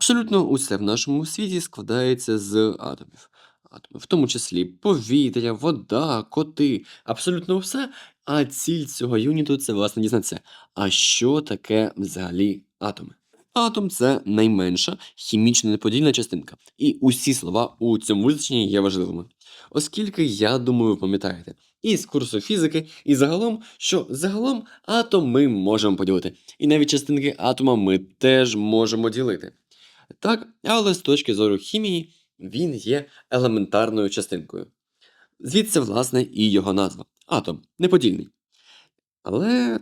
Абсолютно усе в нашому світі складається з атомів. Атоми, в тому числі повітря, вода, коти, абсолютно все. А ціль цього юніту це власне дізнатися. А що таке взагалі атоми? Атом це найменша хімічно неподільна частинка. І усі слова у цьому визначенні є важливими. Оскільки, я думаю, пам'ятаєте, і з курсу фізики, і загалом, що загалом атом ми можемо поділити. І навіть частинки атома ми теж можемо ділити. Так, але з точки зору хімії він є елементарною частинкою. Звідси, власне, і його назва атом неподільний. Але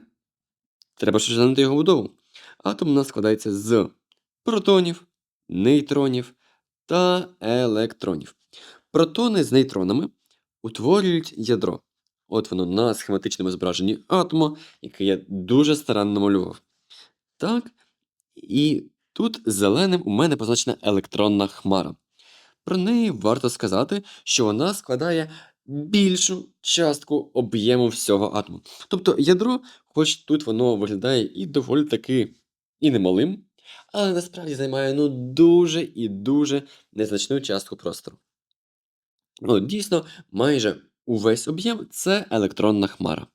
треба ще знати його будову. Атом у нас складається з протонів, нейтронів та електронів. Протони з нейтронами утворюють ядро. От воно на схематичному зображенні атома, яке я дуже старанно намалював. Так, і тут зеленим у мене позначена електронна хмара. Про неї варто сказати, що вона складає більшу частку об'єму всього атому. Тобто ядро, хоч тут воно виглядає і доволі таки і немалим, але насправді займає ну дуже і дуже незначну частку простору. Ну, дійсно, майже увесь об'єм це електронна хмара.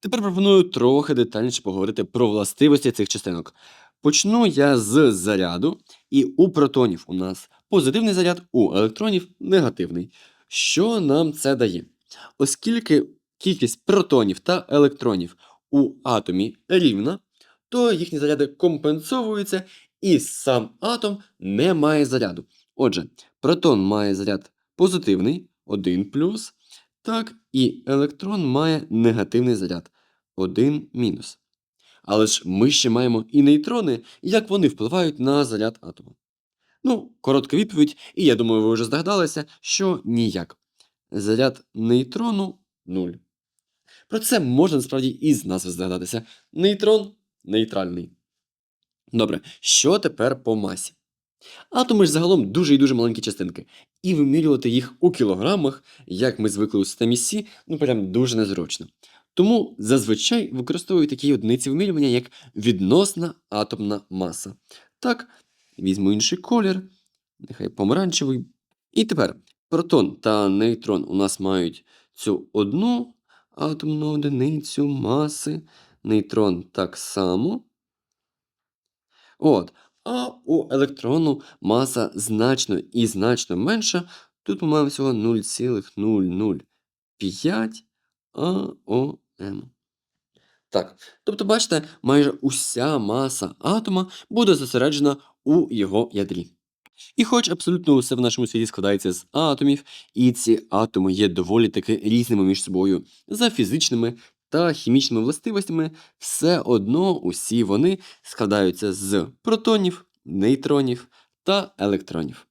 Тепер пропоную трохи детальніше поговорити про властивості цих частинок. Почну я з заряду, і у протонів у нас позитивний заряд, у електронів негативний. Що нам це дає? Оскільки кількість протонів та електронів у атомі рівна, то їхні заряди компенсовуються, і сам атом не має заряду. Отже, протон має заряд позитивний 1 плюс, так, і електрон має негативний заряд 1 мінус. Але ж ми ще маємо і нейтрони, як вони впливають на заряд атому. Ну, коротка відповідь, і я думаю, ви вже здогадалися, що ніяк. Заряд нейтрону 0. Про це можна насправді і з назви здогадатися. Нейтрон нейтральний. Добре, що тепер по масі? Атоми ж загалом дуже і дуже маленькі частинки, і вимірювати їх у кілограмах, як ми звикли у системі Сі, ну прям дуже незручно. Тому зазвичай використовують такі одиниці вимірювання, як відносна атомна маса. Так, візьму інший колір, нехай помаранчевий. І тепер протон та нейтрон у нас мають цю одну атомну одиницю маси, нейтрон так само. От. А у електрону маса значно і значно менша. Тут маємо всього 0,005 АОМ. Так, тобто, бачите, майже уся маса атома буде зосереджена у його ядрі. І хоч абсолютно усе в нашому світі складається з атомів, і ці атоми є доволі таки різними між собою за фізичними та хімічними властивостями, все одно усі вони складаються з протонів, нейтронів та електронів.